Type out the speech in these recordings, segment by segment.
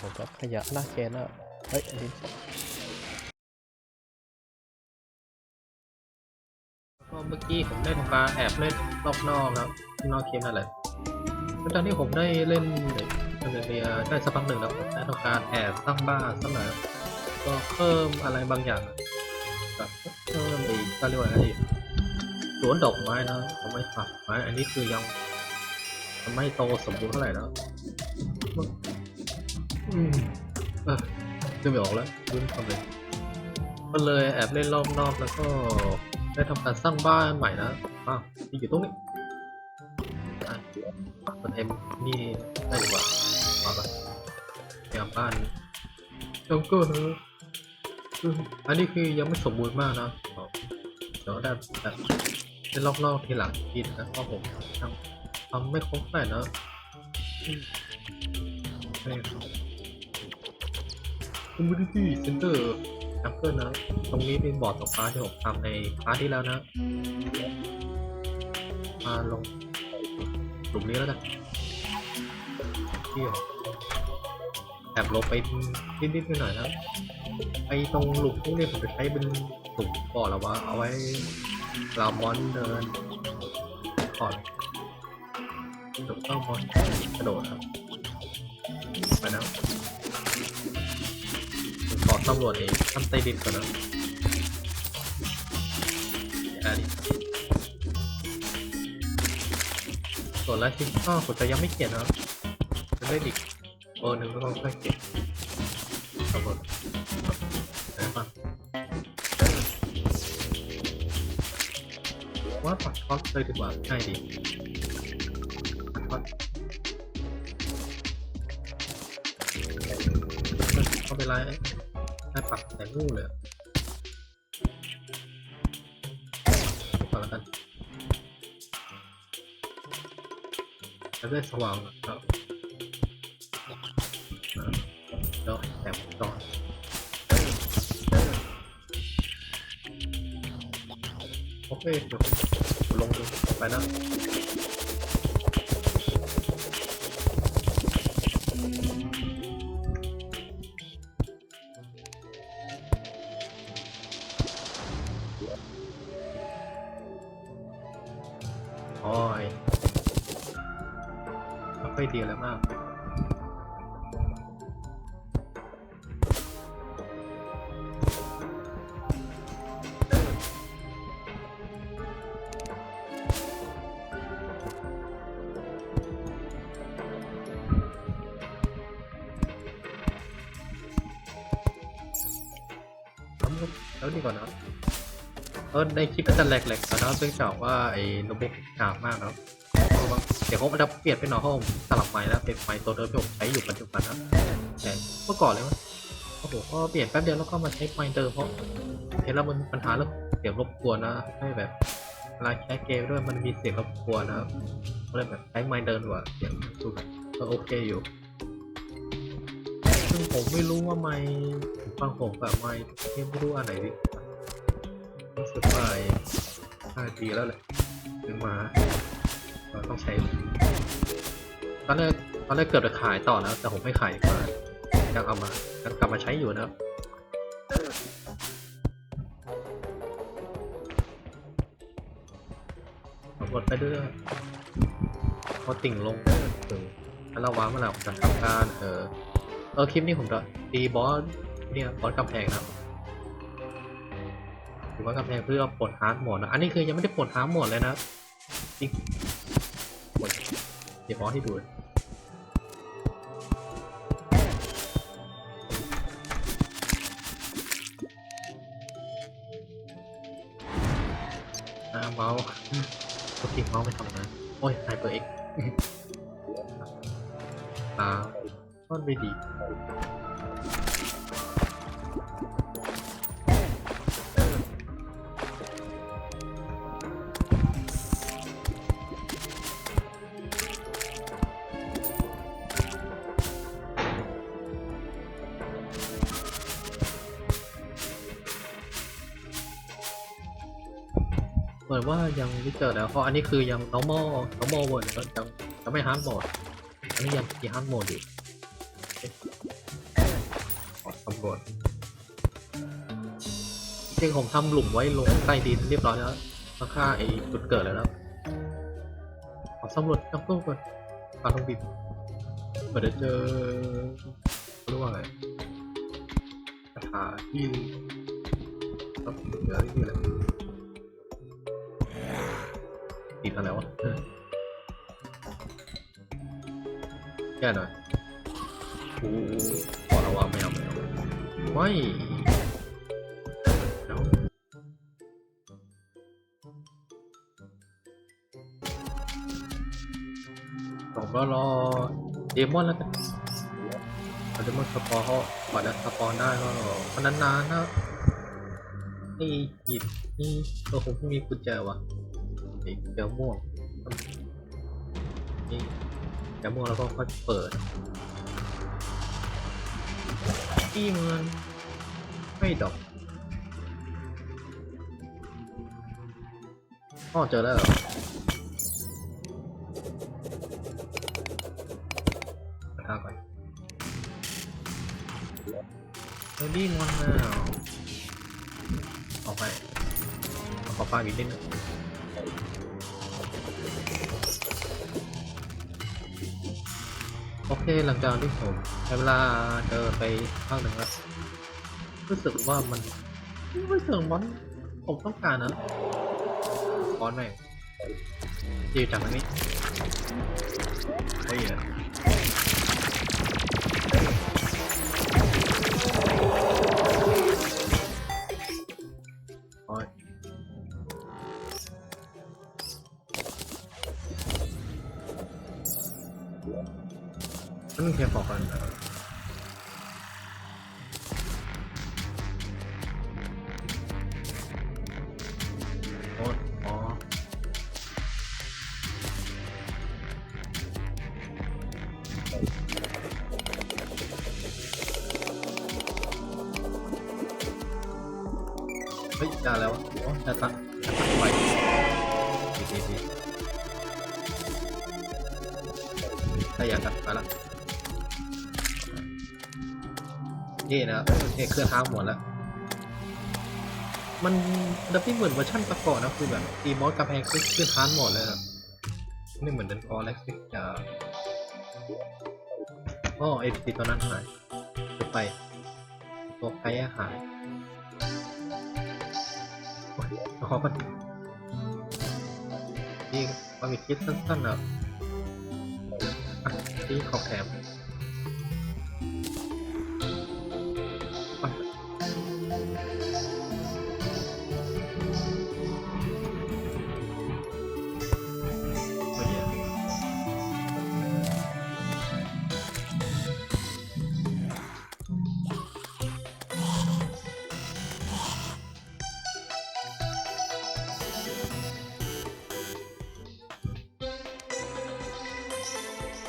ผมจะขยะหน้าเกนแล้วเฮ้ยอันนี้ก็เมื่อกี้ผมได้ทำกาแอบเล่นรอบนอกแล้วที่นอกเกมนั่นแหละแล้วตอนที่ผมได้เล่นเเรียได้สักพักหนึ่งแล้วผมได้ทำการแอบสร้งบ้านสักหน่อยก็เพิ่มอะไรบางอย่างแบบเพิ่มอีกก็เรียกว่าอะไรสวนดอกไม้นะผมไม่ฝักไม้อันนี้คือยังยังไม่โตสมบูรณ์เท่าไหร่แล้ว อืมเออจะไม่ออกแล้วรุ้ทำเลยก็เลยแอบเล่นรอบนอกแล้วก็ได้ทำการสร้างบ้านใหม่นะอ้าวที่อยู่ตรงนี้อะมันเอ็มนี่ได้ดีกว่ามาปะพยายามบ้านแล้วก็นะอืมอันนี้คือยังไม่สมบูรณ์มากนะอ๋อเดี๋ยวได้แบบเป็นอกๆทีหลังทีนะเพราะผมทำทำไม่ครบแต่นะ ครับ Community Center แอปเปิลนะ ตรงนี้เป็นบอร์ดตกปลาที่ผมทำในพาร์ทที่แล้วนะ มาลงหลุมนี้แล้วกันเที่ยวแอบลงไปนิดๆหน่อยๆนะไอตรงหลุมพวกนี้ผมจะใช้เป็นหลุมก่อนแล้วว่าเอาไว้ลามอนเดินก่อนถูกต้องมอนกระโดดครับไปแล้ว ขอตำรวจเองทำใต้ดินก่อนนะอันนี้ส่วนแรกที่ก็ผมจะยังไม่เขียนนะจะได้อีกเบอร์หนึ่งแล้วก็ค่อยเก็บตำรวจไหนบ้างว่าปัดท็อตเลยดีกว่าง่ายดีปัดท็อตเข้าไปไล่ ได้ปักแต่งูเลยก่อนแล้วกันจะได้สว่างครับแล้วแอบจอโอเคเดี๋ยวผมลงดูไปนะ ยแล้วมากแล้วดีกว่านะเออในคลิปก็จะแหลกๆแต่นะเนื่องจากว่าไอ้โน้ตบุ๊กกากมากนะครับ เพราะว่เดี๋ยวเขาจะเปลี่ยนเป็นหน่อห้องสลับไม้แล้วเป็นไม้ตัวเดิมที่ผมใช้อยู่ปัจจุบันนะแต่เมื่อก่อนเลยมั้ยโอ้โหก็เปลี่ยนแป๊บเดียวแล้วก็มาใช้ไม้เดิมเพราะเห็นแล้วมันปัญหาเรื่องเสียงรบกวนนะให้แบบเวลาใช้เกมด้วยมันมีเสียงรบกวนนะครับก็เลยแบบใช้ไม้เดิมดีกว่าเสียงดูแบบก็โอเคอยู่ซึ่งผมไม่รู้ว่าไม่ฟังผมกับไม่ที่ไม่รู้อันไหนดิรู้สึกว่าไอ้ห้าดีแล้วแหละถึงมา เราต้องใช้ ตอนแรกตอนแรกเกือบจะขายต่อแล้ว แต่ผมไม่ขายดีกว่ายังเอามายังกลับมาใช้อยู่นะครับกดไปเรื่อยพอติ่งลงถึงแล้วเราวางเมื่อไหร่ผมจะทำการเออเออคลิปนี้ผมจะตีบอสเนี่ยบอสกำแพงนะครับถือว่ากำแพงเพื่อปลดฮาร์ดหมดนะอันนี้คือยังไม่ได้ปลดฮาร์ดหมดเลยนะ ดี๋ยวบอสให้ดูเลยอ่าเมาส์ปกติเมาส์ไม่ทำนะ โอ้ยไฮเปอร์เอ็กอ่าก็ไม่ดี อนว่ายังไม่เจอแล้วเพราะอันนี้คือยัง normal normal mode แล้วยังยังไม่ hard mode อันนี้ยังมี hard mode อยู่บนจริงๆผมทำหลุมไว้ลงใต้ดินเรียบร้อยแล้วข้างๆไอ้จุดเกิดเลยแล้วขอสำรวจน้ำต้มก่อนปลาทองดิบเปิดเจอเรียกว่าอะไรคาถาที่ต้องเหลือที่อะไร อะไรวะแก้หน่อยโอ้ขอระวังไม่เอาไม่เอาไม่เดี๋ยวผมก็รอเดมอนแล้วกันเดมอนสปอร์เขากว่าจะสปอนได้ก็มันนานๆนะไอ้หีบนี่ตัวผมไม่มีกุญแจวะ ไอ้กุญแจม่วงนี่กุญแจม่วงแล้วก็ค่อยเปิดที่มันไม่ดอกอ๋อเจอแล้วเหรอไปทางไปเออดีมันแล้วออกไปขอป้าอีกนิดนึง หลังจากที่ผมใช้เวลาเดินไปภาคหนึ่งแล้วรู้สึกว่ามันไม่เชิงมอนผมต้องการนะมอนแม่งยืดจากตรงนี้เฮ้ย นั่นมันแค่บอกกันนะโอ้อ๋อเฮ้ยได้แล้วอะอ๋อจะตัดจะตัดไฟดีดีดีถ้าอยากตัดไปละ นี่นะครับโอเคเครื่องท้าหมดแล้ว มันดับที่เหมือนเวอร์ชันประกอบนะคือแบบตีมอสกระแพงขึ้นขึ้นฮาร์ดโหมดเลยครับไม่เหมือนเดินคอเล็กซิกจะอ๋อเอพีตัวนั้นหายไปตัวไพ่หายโอ้ยเอาขอกันนี่มันมีคลิปสั้นๆนะที่ของแถม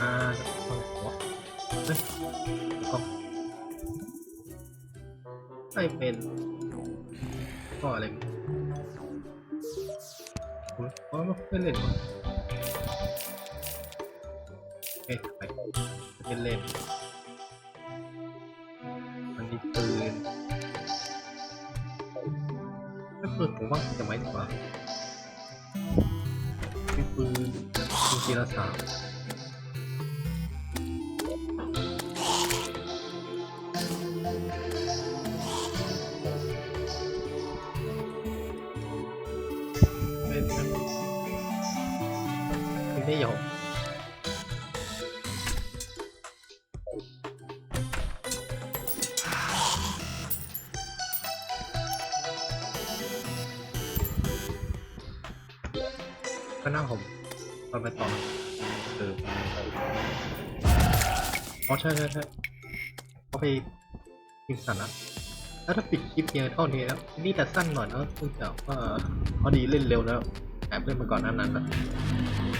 อ่าเอาหัวเฮ้ยเอาไม่เป็น ยอ๋อไม่เล่นวะเอ๊ะไปเป็นเล่นมันมีปืนถ้าปืนผมว่าจะไม่ดีกว่ามีปืนปืนทีละสาม ก็น้าผมมันไปต่อเอออ๋อใช่ใช่ใช่เขาไปกินสันนะแล้วถ้าปิดคลิปเพียงเท่านี้แล้วนี่แต่สั้นหน่อยนะซึ่งจากว่าพอดีเล่นเร็วแล้วแอบเล่นมาก่อนนั้นนั้นนะ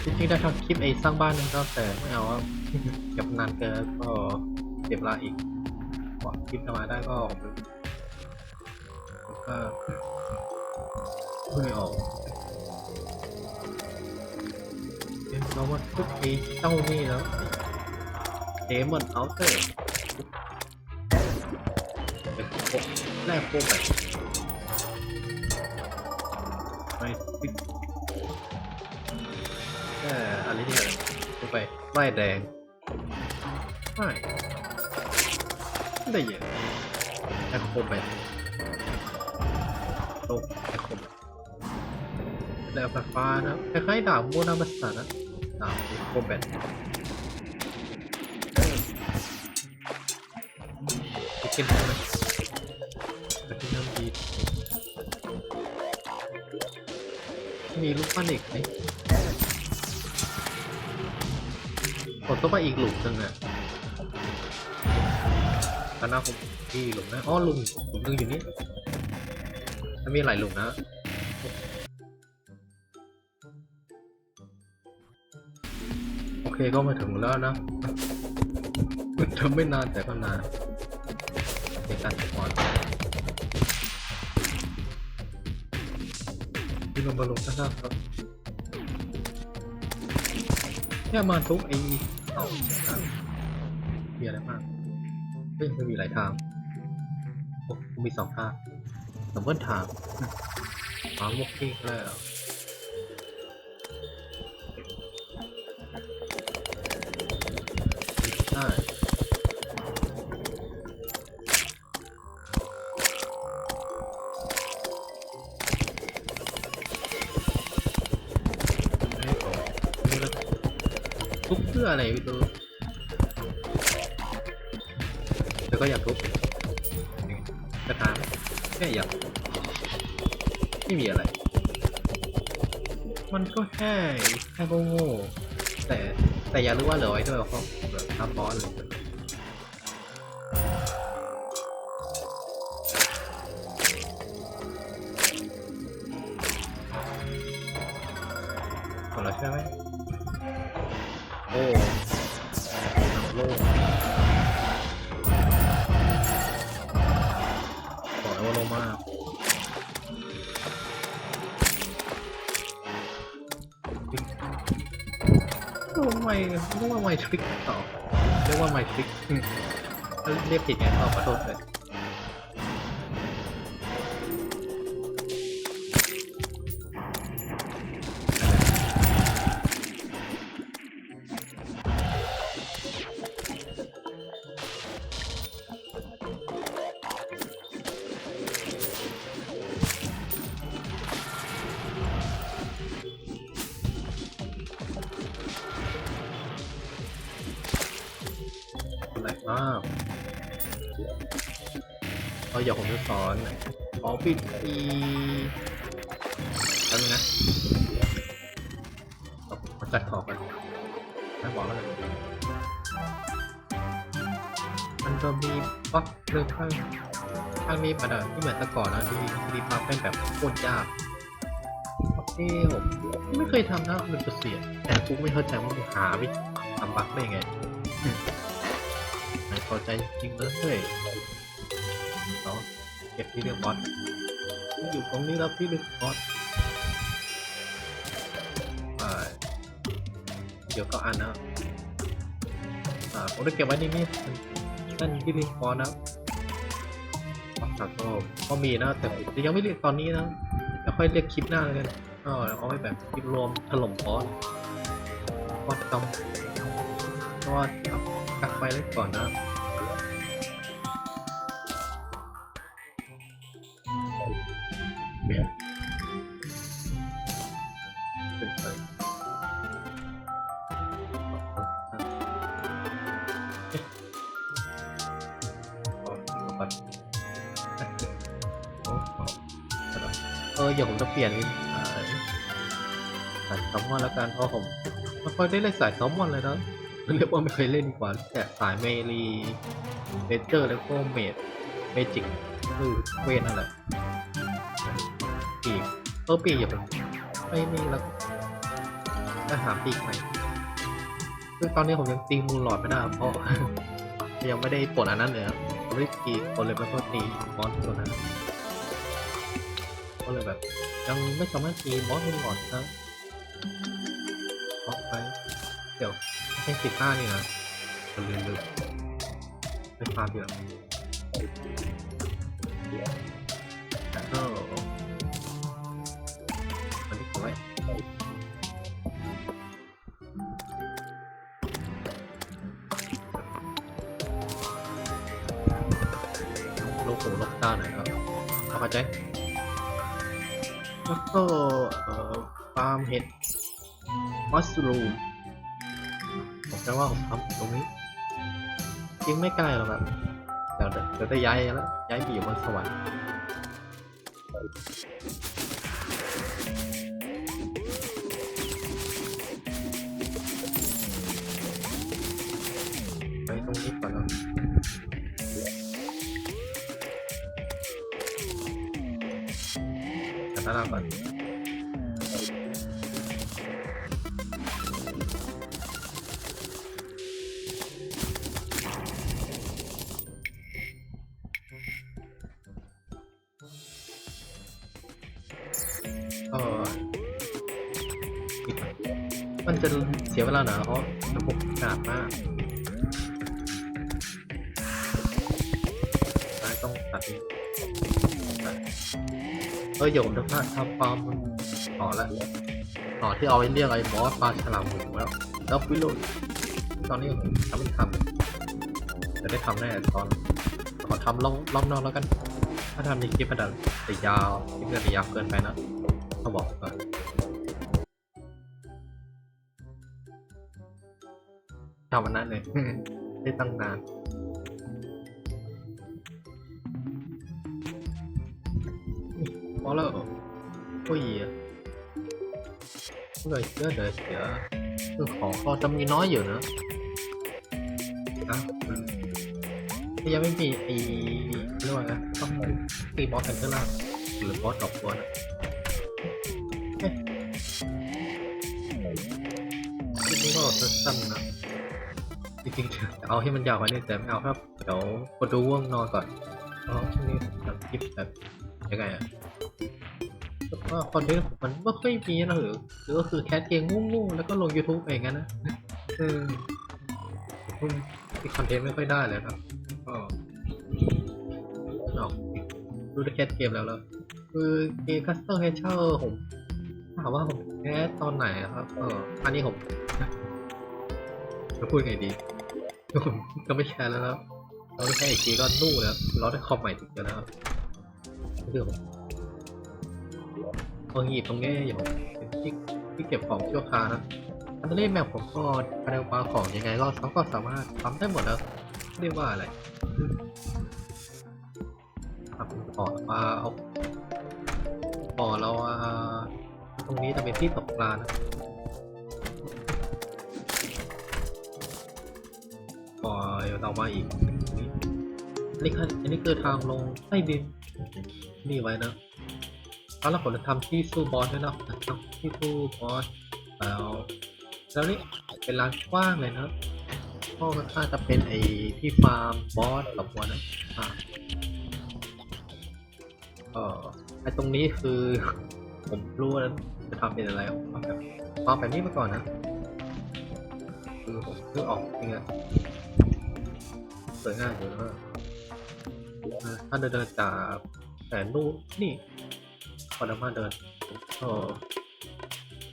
จริงๆได้ทำคลิปไอ้สร้างบ้านนึงก็แต่ไม่เอาว่าเก็บนานเกินก็เสียเวลาอีกกว่าคลิปจะมาได้ก็ผมก็พูดไม่ออก เรามาทุกทีเจ้านี่แล้วเดมอนเอาเตอร์แรกพวกแบบไปิดแค่อะไรเนี่ยลงไปไม้แดงไม่ได้เยอะแอคโคแบทโลกแอคโคแบทแล้วไฟฟ้านะคล้ายๆดาบโมนามัสสะนะ ดาบแอคโคแบทไปกินได้ไหมไปกินน้ำดีมีลูกปั้นอีกไหมกดเข้าไปอีกหลุมหนึ่งอะตอนหน้าผมที่หลุมนะอ๋อหลุมหลุมนึงอยู่นี่มันมีหลายหลุมนะ ก็มาถึงแล้วนะมันทำไม่นานแต่ก็นานในการสปอนที่ลงมาลงข้างล่างครับแค่มาทุกไอ้เสาทางมีอะไรบ้างเฮ้ยมันมีหลายทางโอ้มีสองทางสมมติทางมามุกที่แล้ว พื่ออะไรพี่ตูแล้วก็อยากทุบกระถางแค่อยากไม่มีอะไร มันก็แค่แค่โง่ๆแต่แต่อย่ารู้ว่าเหลือไว้ด้วยเพราะแบบทำบอสเลย ว่าไมทริกต่อเรียกว่าไมทริกเรียกผิดไงขอโทษเลย เอามาจัดขอบกันไม่บอกแล้วกันมันจะมีบั๊กเรื่องข้างข้างนี้มันอะที่เหมือนแต่ก่อนนะที่ที่บั๊กเป็นแบบโคตรยากโอเคผมไม่เคยทำนะมันจะเสียแต่กูไม่เข้าใจว่ามันหาวิธีทำบั๊กได้ไงไม่พอใจจริงเลยเนาะเก็บที่เรียกบอสอยู่ตรงนี้แล้วพี่เรียกบอส เดี๋ยวก็อ่านนะอ่าผมได้เก็บไว้ในนี้นั่นที่เรียกบอนะบอสก็ก็มีนะ แต่ยังไม่เรียกตอนนี้นะจะค่อยเรียกคลิปหน้าเลยกันก็เอาไว้แบบคลิปรวมถล่มบอสบอสกำเพราะว่ากักไปเล็กก่อนนะ ลี่ยนเป็นสายสายซัมมอนแล้วกันเพราะผมไม่ค่อยได้เล่นสายซัมมอนเลยนะเรียกว่าไม่เคยเล่นกว่าแต่สายเมลีเมเจอร์แล้วก็เมดเมจิกคือเวนนั่นแหละปีกเออปีกอย่าเป็นไม่มีแล้วก็หาปีกใหม่คือตอนนี้ผมยังตีมูลหลอดไม่ได้เพราะยังไม่ได้ปลดอันนั้นเลยครับไม่ได้ตีคนเลยไม่ก็ตีมอนตัวนั้นก็เลยแบบ ยังไม่สามารถตีบอสเป็นบอสนะออกไป เดี๋ยวแค่สิบห้านี่นะมันลืมลืมเปฟาดเดือดแล้วก็อันนี้ไว้ลงหูลงตาหน่อยครับเข้าใจ แล้วก็เอ่อฟาร์มเห็ดมัสรูมผมจะว่าผมทำตรงนี้ จริงไม่ใกลหรอกครับเดี๋ยวเดี๋ยวเดี๋ยวจะย้ายแล้ว ย้ายไปอยู่บนสวรรค์ไปตรงนี้ก่อนแล้ว กันด้านล่างก่อนก็มันจะเสียเวลาหนาเพราะระบบหนามาก เออเดี๋ยวผมจะพาทำฟาร์มต่อแล้วต่อที่เอาไว้เรียกไอ้บอสปลาฉลามหมูแล้ว แล้วฟิโลตอนนี้ผมทำไม่ทำจะได้ทำแน่ตอนขอทำรอบรอบนอกแล้วกัน ถ้าทำในคลิปมันจะจะยาวคลิปมันจะยาวเกินไปนะเขาบอกก่อนทำวันนั้นเลยได้ตั้งนาน พอแล้วเหรอโอ้ยเลยเยอะเลยเสียคือของก็จะมีน้อยอยู่นะนะยังไม่มีไอ้เรียกว่าไงต้องตีบอสกันข้างล่างหรือบอสดอกตัวนะเอ๊ะทีนี้ก็สั้นๆนะจริงๆจะเอาให้มันยาวกว่านี้แต่ไม่เอาครับ เดี๋ยวกดดูว่วงนอนก่อนเพราะช่วงนี้ผมทำคลิปแบบยังไงอะ ว่าคอนเทนต์ผมมันไม่ค่อยมีนะหรือหรือก็คือแคสเกมงูๆแล้วก็ลง YouTube เองงั้นนะเออผมมีคอนเทนต์ไม่ค่อยได้เลยครับก็ออกดูดแคสเกมแล้วแล้วคือเกมคัสเตอร์เฮเชอร์ผมถามว่าผมแคสตอนไหนครับเอออันนี้ผมจะพูดไงดีผมก็ไม่แชร์แล้วครับเราได้แค่อีกทีก็นู่นแล้วเราได้คอมใหม่ถึงแล้วครับคือผม เอาหีบตรงนี้อย่างผมที่ที่เก็บของชั่วคราวนะอันนี้แมปผมก็ภายในวางของยังไงก็เขาก็สามารถทำได้หมดแล้วเรียกว่าอะไรทำต่อมาเอาต่อเราตรงนี้จะเป็นที่ตกปลานะปล่อยเรามาอีกนี่อันนี้คืออันนี้คือทางลงใต้ดินนี่ไว้นะ แล้วเราผมจะทำที่สู้บอสด้วยนะทำที่สู้บอสแล้วแล้วนี่เป็นร้านกว้างเลยนะก็ค่าจะเป็นไอ้ที่ฟาร์มบอสกับวัวนะอ่าเออไอ้ตรงนี้คือผมรู้แล้วจะทำเป็นอะไรผมทำแบบฟาร์มแบบนี้มาก่อนนะ คือผมเพิ่งออกจริงอะสวยงามอยู่นะถ้าเดินจากแต่นู่นนี่ อดมาเดินก็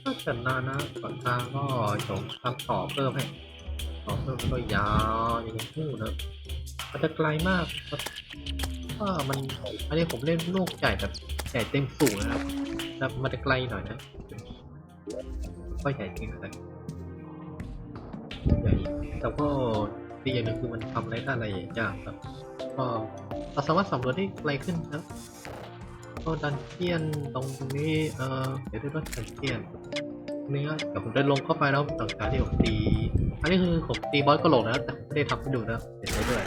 ถ้าจะนานนะก่อนทางก็จงทำต่อเพิ่มให้ต่อเพิ่มแล้วก็ยาวอย่างนี้นู่นะมันจะไกลมากครับว่ามันอันนี้ผมเล่นลูกใหญ่แบบใหญ่เต็มสูงนะครับแล้วมันจะไกลหน่อยนะก็ใหญ่จริงเลยใหญ่แต่ก็ดีอย่างหนึงคือมันทำอะไรได้หลายอย่างครับก็เราสามารถสำรวจได้ไกลขึ้นนะ ก็ดันเจียนตรงนี้ เออเดี๋ยวดูว่าดันเจียนตรงนี้ก็เดี๋ยวผมได้ลงเข้าไปแล้วหลังจากที่ผมตี อันนี้คือผมตีบอสกระโหลกนะแต่ไม่ได้ทำให้ดูนะเดี๋ยวใช้ด้วย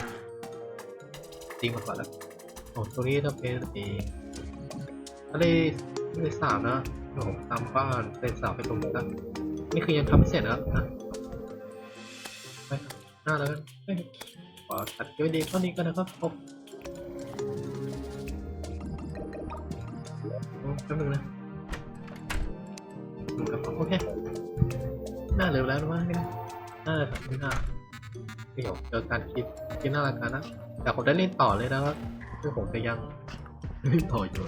ตีมาก่อนแล้วโอ้ตรงนี้ถ้าเป็นเอทะเลทะเลสาบนะผมตามบ้านทะเลสาบไปตรงนี้นะนี่คือยังทำไม่เสร็จนะนะไปหน้าแล้วกันขอตัดเก็บไว้ดีเท่านี้กันนะครับ ป๊บนึงนะดูครับโอเคน่าเร็วแล้วนะว่านี่นะหน้าครับไม่น่าเดี๋ยวเจอการคลิปคลิปน่ารักันนะแต่ผมได้เล่นต่อเลยนะว่าคือผมจะยังเล่นต่ออยู่